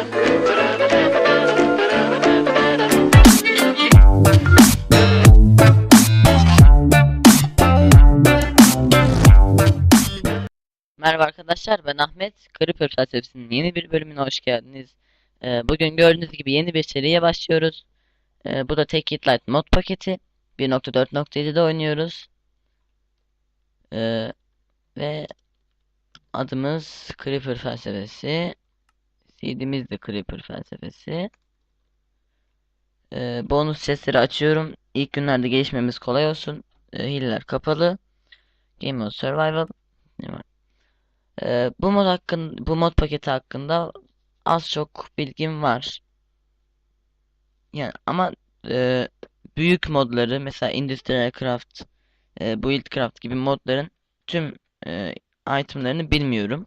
Merhaba arkadaşlar ben Ahmet. Creeper felsefesinin yeni bir bölümüne hoş geldiniz. Ee, bugün gördüğünüz gibi yeni bir seriye başlıyoruz. Ee, bu da Take It Light mod paketi. 1.4.7'de oynuyoruz. Ee, ve adımız Creeper felsefesi. CD'miz de Creeper felsefesi. Ee, bonus sesleri açıyorum. İlk günlerde gelişmemiz kolay olsun. Ee, hileler kapalı. Game Mode Survival. Ee, bu mod hakkında, bu mod paketi hakkında az çok bilgim var. Yani ama e, büyük modları mesela Industrial Craft, e, Buildcraft gibi modların tüm e, itemlerini bilmiyorum.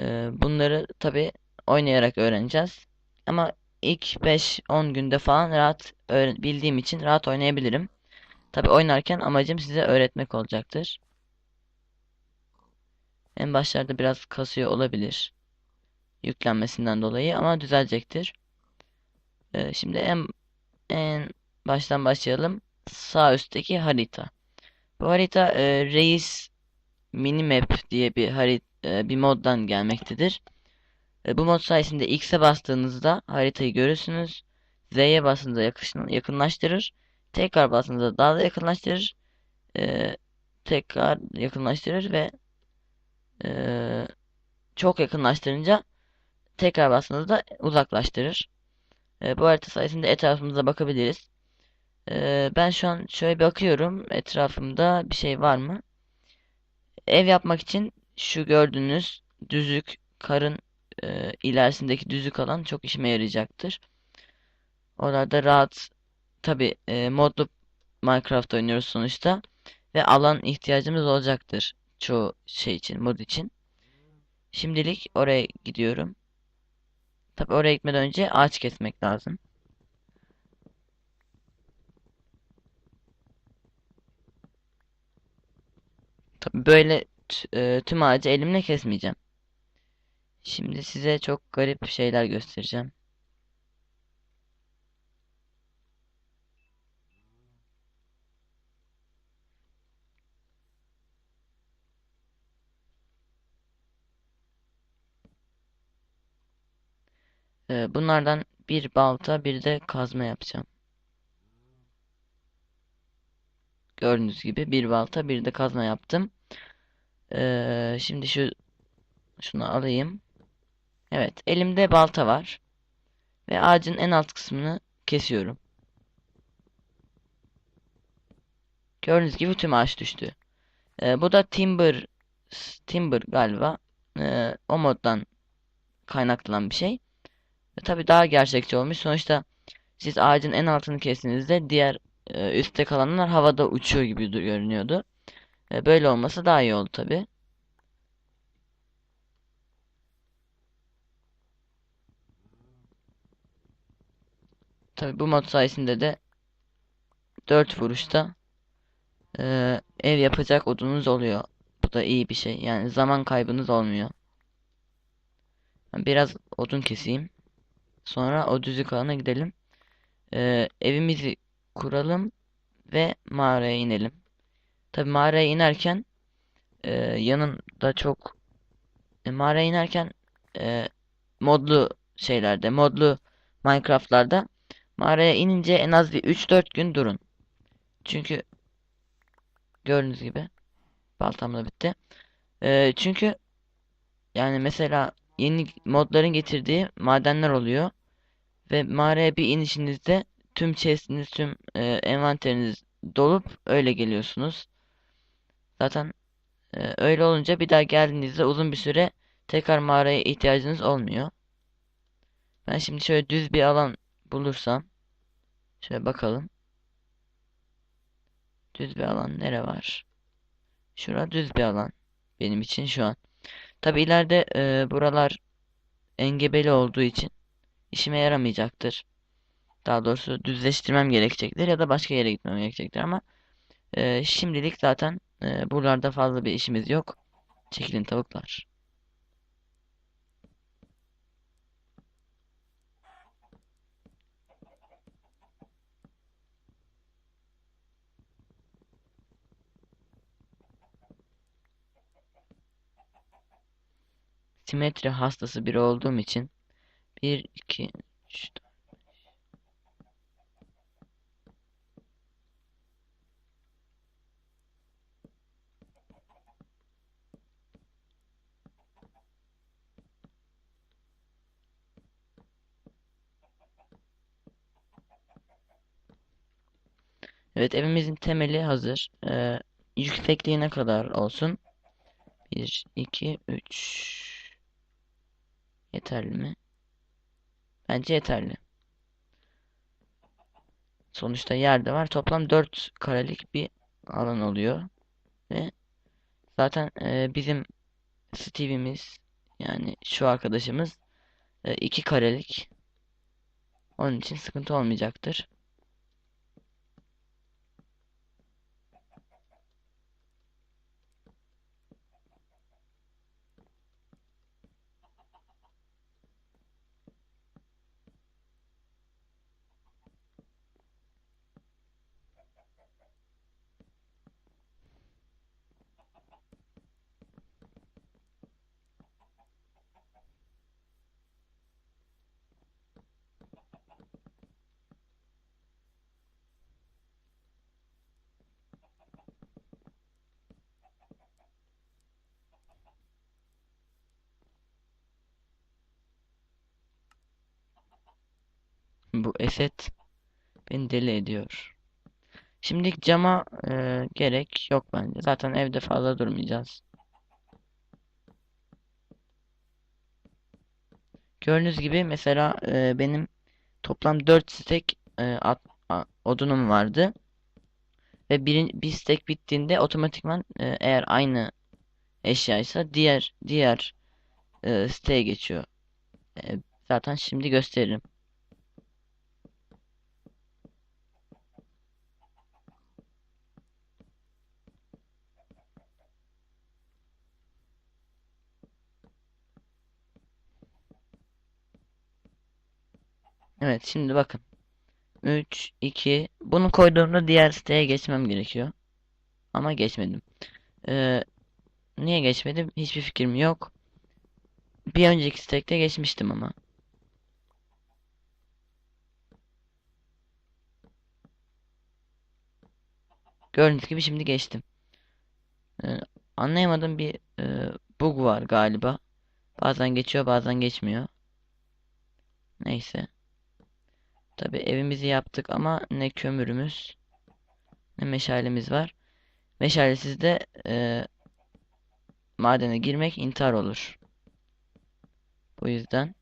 E, bunları tabi oynayarak öğreneceğiz. Ama ilk 5-10 günde falan rahat bildiğim için rahat oynayabilirim. Tabi oynarken amacım size öğretmek olacaktır. En başlarda biraz kasıyor olabilir. Yüklenmesinden dolayı ama düzelecektir. Ee, şimdi en en baştan başlayalım. Sağ üstteki harita. Bu harita e, Reis Minimap diye bir harit e, bir moddan gelmektedir. E, bu mod sayesinde X'e bastığınızda haritayı görürsünüz. Z'ye bastığınızda yakışın- yakınlaştırır. Tekrar bastığınızda daha da yakınlaştırır. E, tekrar yakınlaştırır ve çok yakınlaştırınca tekrar bastığınızda uzaklaştırır. Bu harita sayesinde etrafımıza bakabiliriz. Ben şu an şöyle bakıyorum. Etrafımda bir şey var mı? Ev yapmak için şu gördüğünüz düzlük karın e, ilerisindeki düzlük alan çok işime yarayacaktır. Oralarda rahat tabi e, modlu Minecraft oynuyoruz sonuçta ve alan ihtiyacımız olacaktır çoğu şey için mod için. Şimdilik oraya gidiyorum. Tabi oraya gitmeden önce ağaç kesmek lazım. Tabi böyle e, tüm ağacı elimle kesmeyeceğim. Şimdi size çok garip şeyler göstereceğim. E, bunlardan bir balta bir de kazma yapacağım. Gördüğünüz gibi bir balta bir de kazma yaptım. E, şimdi şu şunu alayım. Evet elimde balta var. Ve ağacın en alt kısmını kesiyorum. Gördüğünüz gibi tüm ağaç düştü. Ee, bu da Timber Timber galiba. Ee, o moddan kaynaklanan bir şey. E, tabii daha gerçekçi olmuş. Sonuçta siz ağacın en altını kestiğinizde diğer e, üstte kalanlar havada uçuyor gibi görünüyordu. E, böyle olması daha iyi oldu tabii. Tabii bu mod sayesinde de 4 vuruşta e, ev yapacak odunuz oluyor. Bu da iyi bir şey. Yani zaman kaybınız olmuyor. Biraz odun keseyim. Sonra o düzlük alana gidelim. Ee, evimizi kuralım ve mağaraya inelim. Tabi mağaraya inerken e, yanımda çok e, mağaraya inerken e, modlu şeylerde, modlu Minecraft'larda mağaraya inince en az bir 3-4 gün durun. Çünkü gördüğünüz gibi baltam da bitti. E, çünkü yani mesela yeni modların getirdiği madenler oluyor. Ve mağaraya bir inişinizde tüm chest'iniz, tüm e, envanteriniz dolup öyle geliyorsunuz. Zaten e, öyle olunca bir daha geldiğinizde uzun bir süre tekrar mağaraya ihtiyacınız olmuyor. Ben şimdi şöyle düz bir alan bulursam şöyle bakalım. Düz bir alan nere var? Şura düz bir alan benim için şu an. Tabi ileride e, buralar engebeli olduğu için işime yaramayacaktır. Daha doğrusu düzleştirmem gerekecektir ya da başka yere gitmem gerekecektir ama e, şimdilik zaten e, buralarda fazla bir işimiz yok. Çekilin tavuklar. Simetri hastası biri olduğum için 1, 2, 3, 4. Evet evimizin temeli hazır. Ee, yüksekliği ne kadar olsun? 1, 2, 3. Yeterli mi? Bence yeterli. Sonuçta yerde var. Toplam 4 karelik bir alan oluyor. Ve zaten e, bizim Steve'imiz yani şu arkadaşımız 2 karelik. Onun için sıkıntı olmayacaktır. Bu eset beni deli ediyor. Şimdi cama e, gerek yok bence. Zaten evde fazla durmayacağız. Gördüğünüz gibi mesela e, benim toplam 4 stek e, at, a, odunum vardı. Ve bir, bir stek bittiğinde otomatikman e, eğer aynı eşyaysa diğer diğer e, siteye geçiyor. E, zaten şimdi gösteririm. Evet şimdi bakın. 3, 2. Bunu koyduğumda diğer siteye geçmem gerekiyor. Ama geçmedim. Ee, niye geçmedim? Hiçbir fikrim yok. Bir önceki stekte geçmiştim ama. Gördüğünüz gibi şimdi geçtim. Ee, anlayamadığım bir e, bug var galiba. Bazen geçiyor bazen geçmiyor. Neyse. Tabi evimizi yaptık ama ne kömürümüz ne meşalemiz var. Meşalesiz de e, madene girmek intihar olur. Bu yüzden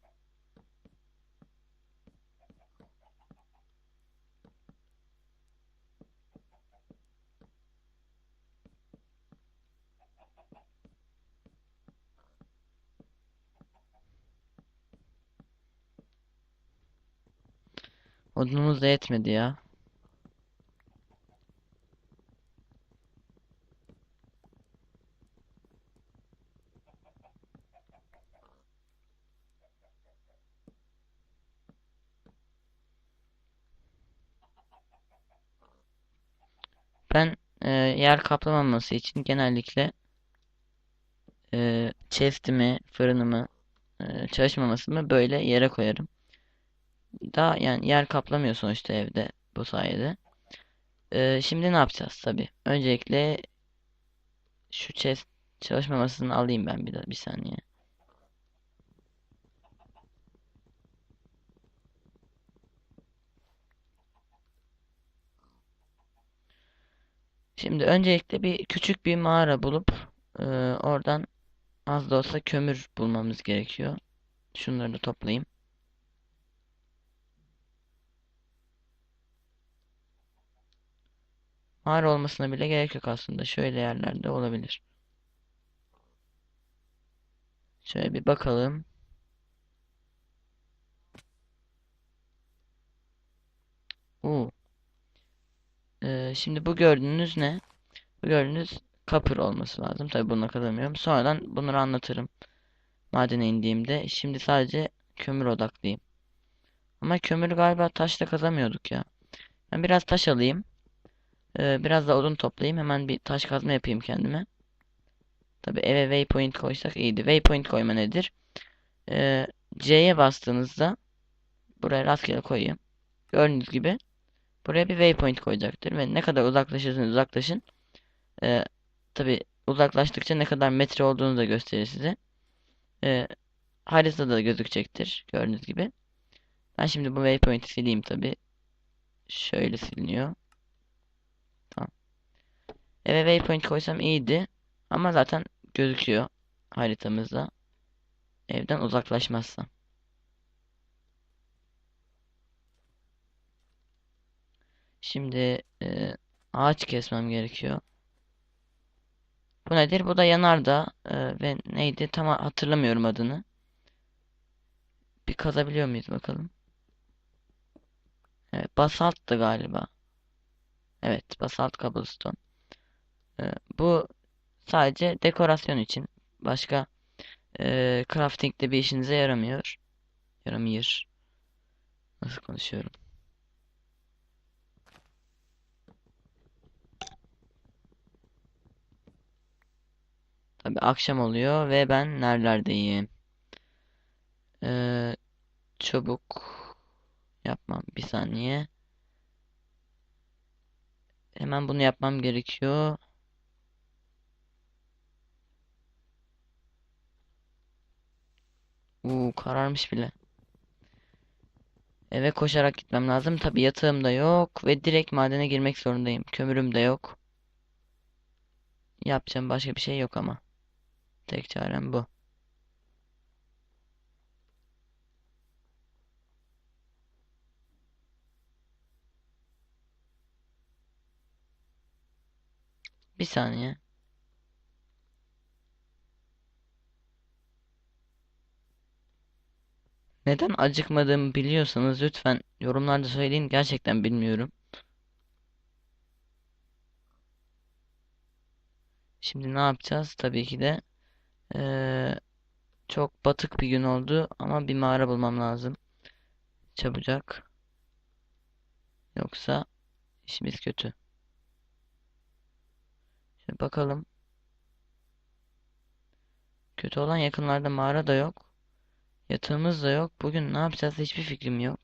odunumuz da yetmedi ya. Ben e, yer kaplamaması için genellikle e, chest'imi, fırınımı, e, çalışmamasımı böyle yere koyarım. Daha yani yer kaplamıyor sonuçta evde bu sayede. E, şimdi ne yapacağız tabi. Öncelikle şu chest çalışmamasını alayım ben bir, bir saniye. Şimdi öncelikle bir küçük bir mağara bulup e, oradan az da olsa kömür bulmamız gerekiyor. Şunları da toplayayım. Mağara olmasına bile gerek yok aslında. Şöyle yerlerde olabilir. Şöyle bir bakalım. Uu. Ee, şimdi bu gördüğünüz ne? Bu gördüğünüz kapır olması lazım. Tabi buna kalamıyorum. Sonradan bunları anlatırım. Madene indiğimde. Şimdi sadece kömür odaklıyım. Ama kömür galiba taşla kazamıyorduk ya. Ben biraz taş alayım. Ee, biraz da odun toplayayım. Hemen bir taş kazma yapayım kendime. Tabi eve waypoint koysak iyiydi. Waypoint koyma nedir? Ee, C'ye bastığınızda buraya rastgele koyayım. Gördüğünüz gibi buraya bir waypoint koyacaktır ve ne kadar uzaklaşırsanız uzaklaşın e, tabi uzaklaştıkça ne kadar metre olduğunu da gösterir size. E, haritada gözükecektir gördüğünüz gibi. Ben şimdi bu waypoint'i sileyim tabi. Şöyle siliniyor. Eve waypoint koysam iyiydi. Ama zaten gözüküyor haritamızda. Evden uzaklaşmazsam. Şimdi e, ağaç kesmem gerekiyor. Bu nedir? Bu da yanardağ e, ve neydi? Tam hatırlamıyorum adını. Bir kazabiliyor muyuz bakalım. Evet, basalttı galiba. Evet, basalt cobblestone. E, bu sadece dekorasyon için. Başka e, crafting'de bir işinize yaramıyor. Yaramıyor. Nasıl konuşuyorum? Tabii akşam oluyor ve ben nerelerdeyim? Ee, çabuk yapmam bir saniye. Hemen bunu yapmam gerekiyor. Uuu kararmış bile. Eve koşarak gitmem lazım. Tabii yatağım da yok ve direkt madene girmek zorundayım. Kömürüm de yok. Yapacağım başka bir şey yok ama. Tek çarem bu. Bir saniye. Neden acıkmadığımı biliyorsanız lütfen yorumlarda söyleyin. Gerçekten bilmiyorum. Şimdi ne yapacağız? Tabii ki de ee, çok batık bir gün oldu ama bir mağara bulmam lazım. Çabucak. Yoksa işimiz kötü. Şimdi bakalım. Kötü olan yakınlarda mağara da yok. Yatağımız da yok. Bugün ne yapacağız hiçbir fikrim yok.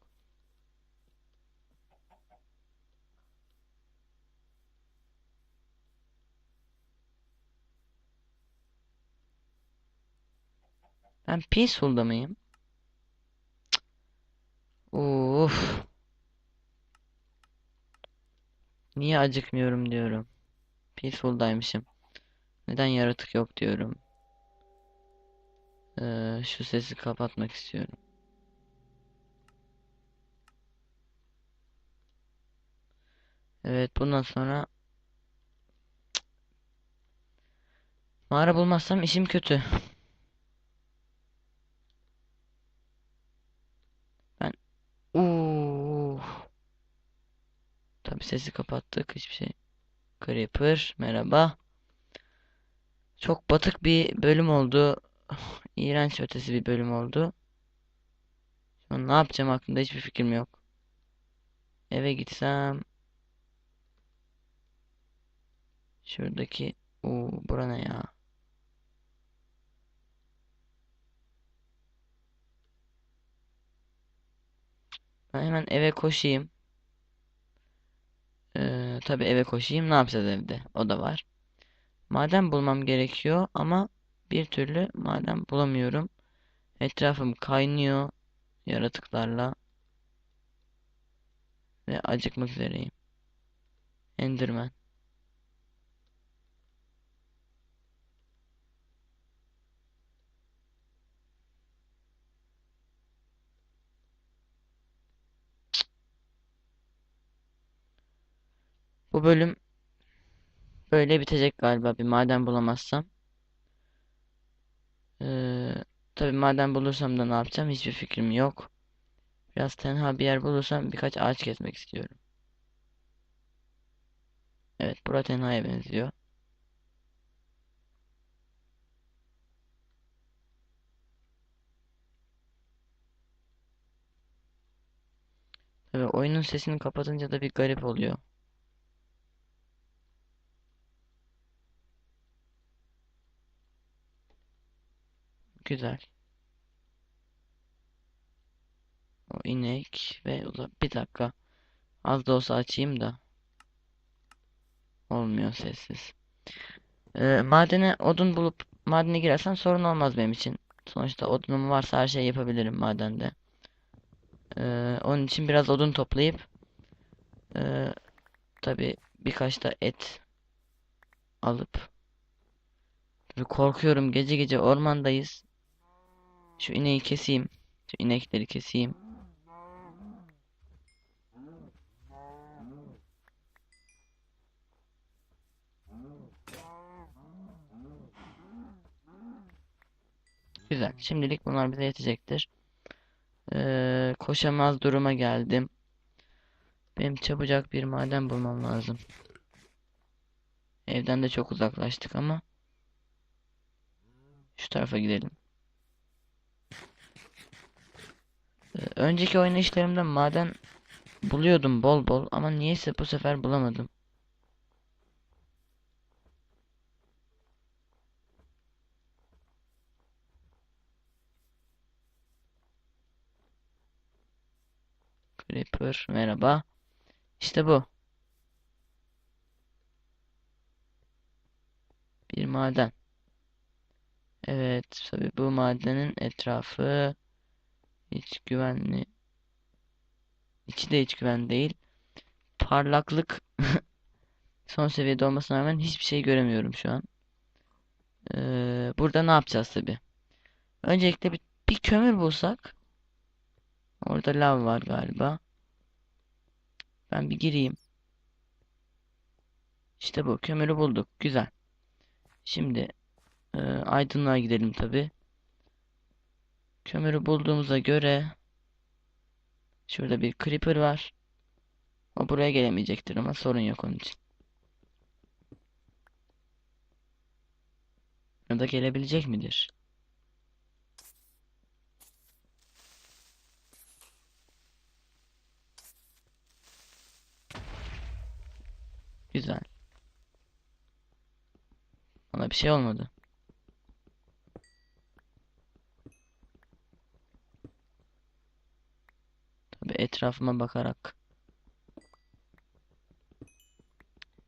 Ben Peaceful'da mıyım? Uf. Niye acıkmıyorum diyorum. Peaceful'daymışım. Neden yaratık yok diyorum. Ee, şu sesi kapatmak istiyorum. Evet bundan sonra mağara bulmazsam işim kötü. Ben Uuu. Tabi sesi kapattık hiçbir şey. Creeper merhaba. Çok batık bir bölüm oldu. İğrenç ötesi bir bölüm oldu. Şu an ne yapacağım hakkında hiçbir fikrim yok. Eve gitsem şuradaki o bura ne ya? Ben hemen eve koşayım. Ee, tabii eve koşayım. Ne yapacağız evde? O da var. Maden bulmam gerekiyor ama bir türlü maden bulamıyorum. Etrafım kaynıyor yaratıklarla ve acıkmak üzereyim. Enderman. Bu bölüm böyle bitecek galiba bir maden bulamazsam. Ee, tabii maden bulursam da ne yapacağım hiçbir fikrim yok. Biraz tenha bir yer bulursam birkaç ağaç kesmek istiyorum. Evet, bura tenhaya benziyor. Tabii oyunun sesini kapatınca da bir garip oluyor. Güzel. O inek ve bir dakika. Az da olsa açayım da. Olmuyor sessiz. Ee, madene odun bulup madene girersen sorun olmaz benim için. Sonuçta odunum varsa her şeyi yapabilirim madende. Ee, onun için biraz odun toplayıp ee, tabii birkaç da et alıp korkuyorum gece gece ormandayız. Şu ineği keseyim. Şu inekleri keseyim. Güzel. Şimdilik bunlar bize yetecektir. Ee, koşamaz duruma geldim. Benim çabucak bir maden bulmam lazım. Evden de çok uzaklaştık ama. Şu tarafa gidelim. Ee, önceki oynayışlarımda maden buluyordum bol bol ama niyeyse bu sefer bulamadım. Creeper merhaba. İşte bu. Bir maden. Evet, tabii bu madenin etrafı hiç güvenli. İçi de hiç güvenli değil. Parlaklık son seviyede olmasına rağmen hiçbir şey göremiyorum şu an. Ee, burada ne yapacağız tabii? Öncelikle bir, bir kömür bulsak. Orada lav var galiba. Ben bir gireyim. İşte bu kömürü bulduk. Güzel. Şimdi e, aydınlığa gidelim tabii. Kömürü bulduğumuza göre şurada bir creeper var. O buraya gelemeyecektir ama sorun yok onun için. Ya da gelebilecek midir? Güzel. Bana bir şey olmadı. Tabii etrafıma bakarak.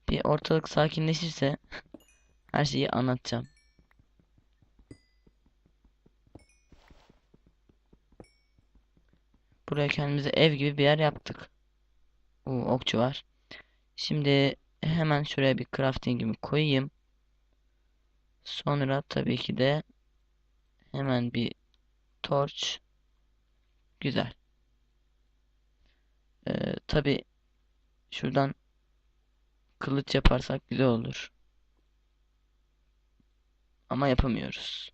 Bir ortalık sakinleşirse her şeyi anlatacağım. Buraya kendimize ev gibi bir yer yaptık. Oo, okçu var. Şimdi hemen şuraya bir crafting'imi koyayım. Sonra tabii ki de hemen bir torch. Güzel. Ee, tabii şuradan kılıç yaparsak güzel olur. Ama yapamıyoruz.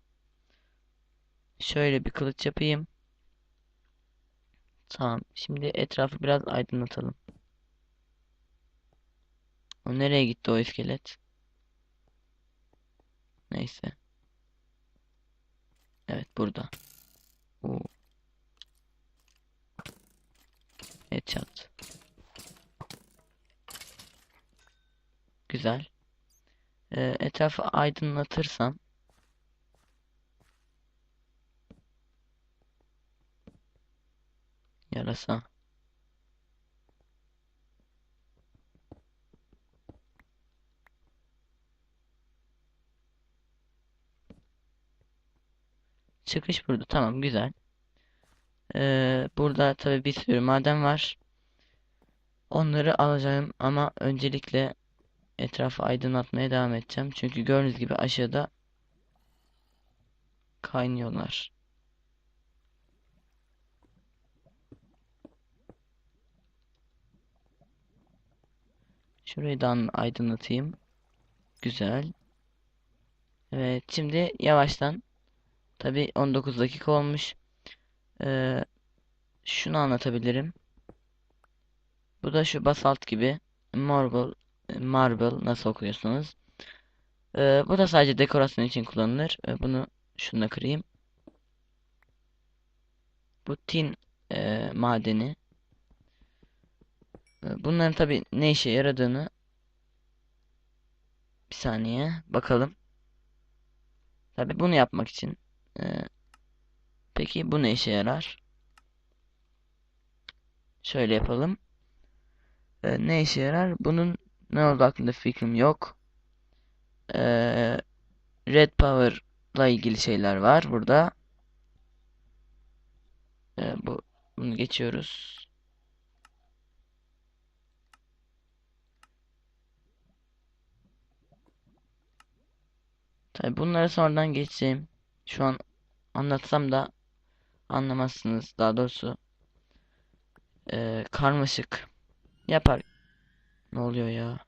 Şöyle bir kılıç yapayım. Tamam. Şimdi etrafı biraz aydınlatalım. O nereye gitti o iskelet? Neyse. Evet burada. Oo. Headshot. Güzel. Ee, etrafı aydınlatırsam yarasa. Çıkış burada. Tamam güzel. Ee, burada tabii bir sürü maden var. Onları alacağım ama öncelikle etrafı aydınlatmaya devam edeceğim. Çünkü gördüğünüz gibi aşağıda kaynıyorlar. Şurayı da aydınlatayım. Güzel. Evet şimdi yavaştan tabii 19 dakika olmuş. Ee, şunu anlatabilirim. Bu da şu basalt gibi marble marble nasıl okuyorsunuz? Ee, bu da sadece dekorasyon için kullanılır. Ee, bunu şununla kırayım. Bu tin e, madeni. Ee, Bunların tabi ne işe yaradığını bir saniye bakalım. Tabi bunu yapmak için Ee, peki bu ne işe yarar? Şöyle yapalım. Ee, ne işe yarar? Bunun ne olduğu hakkında fikrim yok. Ee, Red Power'la ilgili şeyler var burada. Ee, bu bunu geçiyoruz. Tabii bunları sonradan geçeceğim. Şu an anlatsam da anlamazsınız. Daha doğrusu ee, karmaşık yapar. Ne oluyor ya?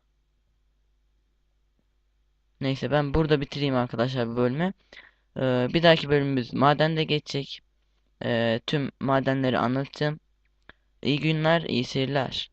Neyse ben burada bitireyim arkadaşlar bu bölümü. Ee, bir dahaki bölümümüz madende geçecek. Ee, tüm madenleri anlatacağım. İyi günler, iyi seyirler.